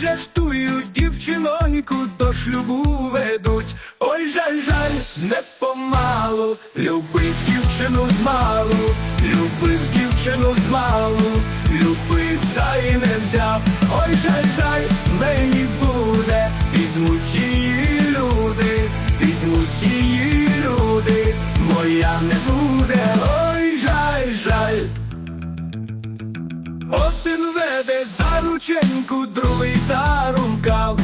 вже ж тую дівчиноньку до шлюбу ведуть. Ой, жаль, жаль, не помалу, любив дівчину змалу, любив дівчину змалу, любив та й не взяв. Ой, жаль, жаль, мені буде, візьмуть її люди, візьмуть її люди, моя не буде, веде за рученьку, другий за рукав,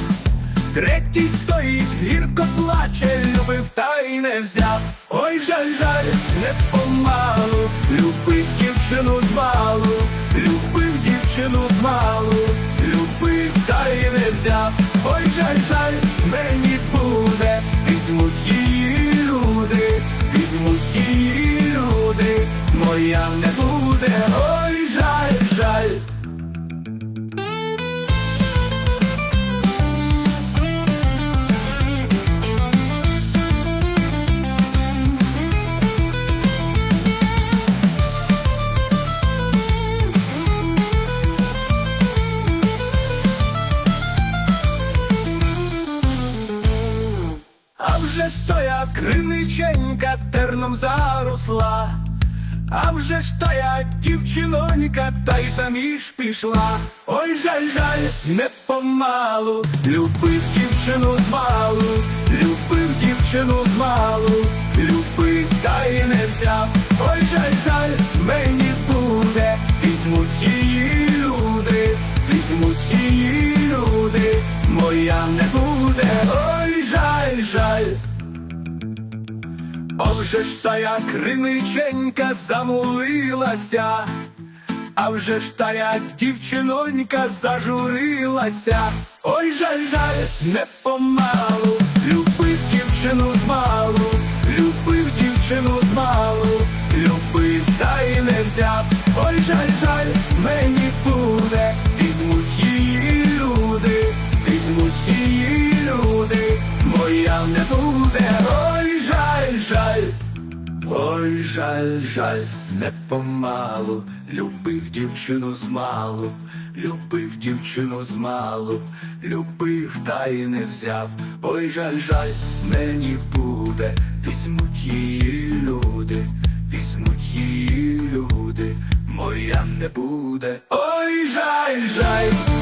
третій стоїть, гірко плаче, любив та й не взяв. Ой, жаль, жаль, не помалу, любив дівчину змалу, любив дівчину змалу, любив та й не взяв. Ой, жаль, жаль, мені буде, візьмуть її люди, візьмуть її люди, моя не вже ж то я криниченька терном заросла, а вже ж то я дівчинонька та й заміж пішла. Ой, жаль, жаль, не помалу, любив дівчину змалу, О, вже ж як криниченька замулилася, а вже ж та як дівчинонька зажурилася. Ой, жаль, жаль, не помалу, любив дівчину змалу, Ой, жаль, жаль, не помалу, любив дівчину змалу, любив дівчину змалу, любив та й не взяв. Ой, жаль, жаль, мені буде, візьмуть її люди, візьмуть її люди, моя не буде. Ой, жаль, жаль.